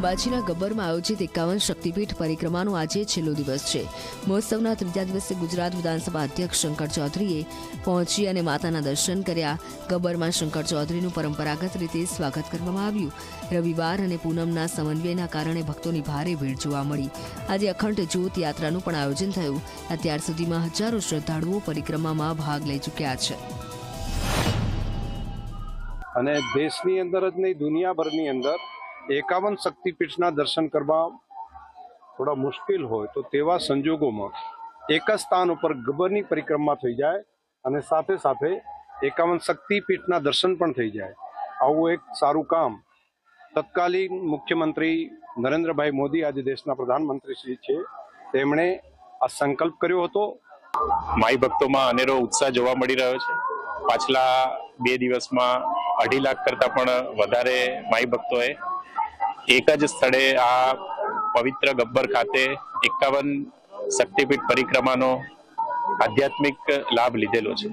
અંબાજીના ગબ્બરમાં આયોજિત એકાવન શક્તિપીઠ પરિક્રમાનો આજે છેલ્લો દિવસ છે. મહોત્સવના ત્રીજા દિવસે ગુજરાત વિધાનસભા અધ્યક્ષ શંકર ચૌધરીએ પહોંચી અને માતાના દર્શન કર્યા. ગબ્બરમાં શંકર ચૌધરીનું પરંપરાગત રીતે સ્વાગત કરવામાં આવ્યું. રવિવાર અને પૂનમના સમન્વયના કારણે ભક્તોની ભારે ભીડ જોવા મળી. આજે અખંડ જ્યોત યાત્રાનું પણ આયોજન થયું. અત્યાર સુધીમાં હજારો શ્રદ્ધાળુઓ પરિક્રમામાં ભાગ લઈ ચૂક્યા છે. અને દેશની અંદર જ નહીં, દુનિયાભરની અંદર એકાવન શક્તિપીઠના દર્શન કરવા થોડા મુશ્કેલ હોય તો તેવા સંજોગોમાં એક જ સ્થાન ઉપર ગબ્બરની પરિક્રમા થઈ જાય અને સાથે સાથે એકાવન શક્તિપીઠના દર્શન પણ થઈ જાય. આવું એક સારું કામ તત્કાલીન મુખ્યમંત્રી નરેન્દ્રભાઈ મોદી આજે દેશના પ્રધાનમંત્રી શ્રી છે. તેમણે આ સંકલ્પ કર્યો હતો. માઈ ભક્તોમાં અનેરો ઉત્સાહ જોવા મળી રહ્યો છે. પાછલા બે દિવસમાં અઢી લાખ કરતા પણ વધારે માઈ ભક્તોએ એક જ સ્થળે આ પવિત્ર ગબ્બર ખાતે એકાવન શક્તિપીઠ પરિક્રમાનો આધ્યાત્મિક લાભ લીધેલો છે.